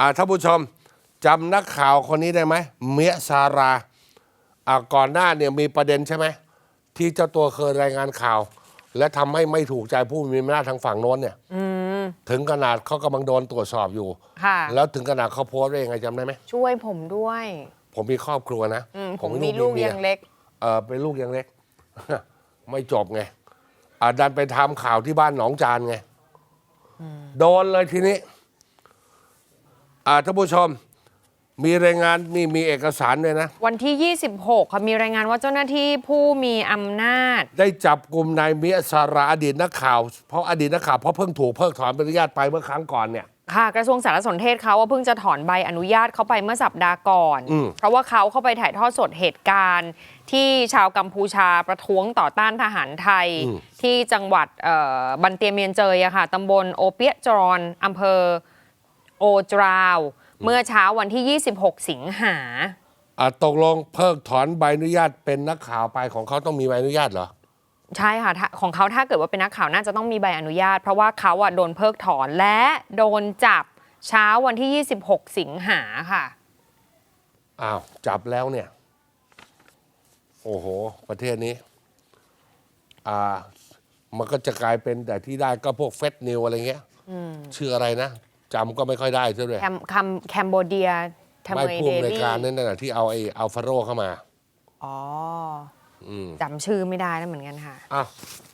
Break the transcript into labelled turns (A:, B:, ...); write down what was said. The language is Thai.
A: อ่าท่านผู้ชมจำนักข่าวคนนี้ได้ไหมเมียซาราอ่าก่อนหน้าเนี่ยมีประเด็นใช่ไหมที่เจ้าตัวเคยรายงานข่าว และทำให้ไม่ถูกใจผู้มีอำนาจทางฝั่งโน้นเนี่ยถึงขนาดเขากำลังโดนตรวจสอบอยู่
B: ค่ะ
A: แล้วถึงขนาดเขาโพสต์ว่ายังไงจำได้ไหม
B: ช่วยผมด้วย
A: ผมมีครอบครัวนะ
B: อืมผมมีลูก
A: มี
B: ยังเล็ก
A: เออเป็นลูกยังเล็ก ไม่จบไงอ่าดันไปทำข่าวที่บ้านหนองจานไงโดนเลยทีนี้ อ่าท่านผู้ชมมีรายงานนี่มีเอกสารด้วยนะ
B: วันที่ 26ค่ะมีรายงานว่าเจ้าหน้าที่ผู้มีอำนาจ
A: ได้จับกลุ่มนายเมียสาราอดีตนักข่าว เพราะอดีตนักข่าวเพราะเพิ่งถูกเพิกถอนใบอนุญาตไปเมื่อครั้งก่อนเนี่ย
B: ค่ะ กระทรวงสารสนเทศเขาว่าเพิ่งจะถอนใบอนุญาตเขาไปเมื่อสัปดาห์ก่อน
A: อืม
B: เพราะว่าเขาเข้าไปถ่ายทอดสดเหตุการณ์ ที่ชาวกัมพูชาประท้วงต่อต้านทหารไทย ที่จังหวัดเอ่อบันเตียเมียนเจยอะค่ะตำบลโอเปียจรอนอำเภอ โอจราว เมื่อเช้าวันที่ 26 สิงหา
A: อ่าตกลงเพิกถอนใบอนุญาตเป็นนักข่าวไปของเขาต้องมีใบอนุญาตเหรอ
B: ใช่ค่ะถ้าของเขาถ้าเกิดว่าเป็นนักข่าวน่าจะต้องมีใบอนุญาต เพราะว่าเขาอะโดนเพิกถอนและโดนจับเช้าวันที่ 26 สิงหาค่ะ
A: อ้าว จับแล้วเนี่ย โอ้โห ประเทศนี้ อ่า มันก็จะกลายเป็นแต่ที่ได้ก็พวกเฟสนิวอะไรเงี้ยชื่ออะไรนะ จำก็ไม่ค่อยได้ซะด้วย
B: แคมคำแคมโบเดียทำ
A: ไม่
B: ไม
A: พูด
B: เด
A: ใน
B: ลี่
A: การนั่นน่ะที่เอาไอ้อัลฟาโรเข้ามา
B: อ๋อ
A: อืม
B: จำชื่อไม่ได้แล้วเหมือนกันค่ะ
A: อ้าว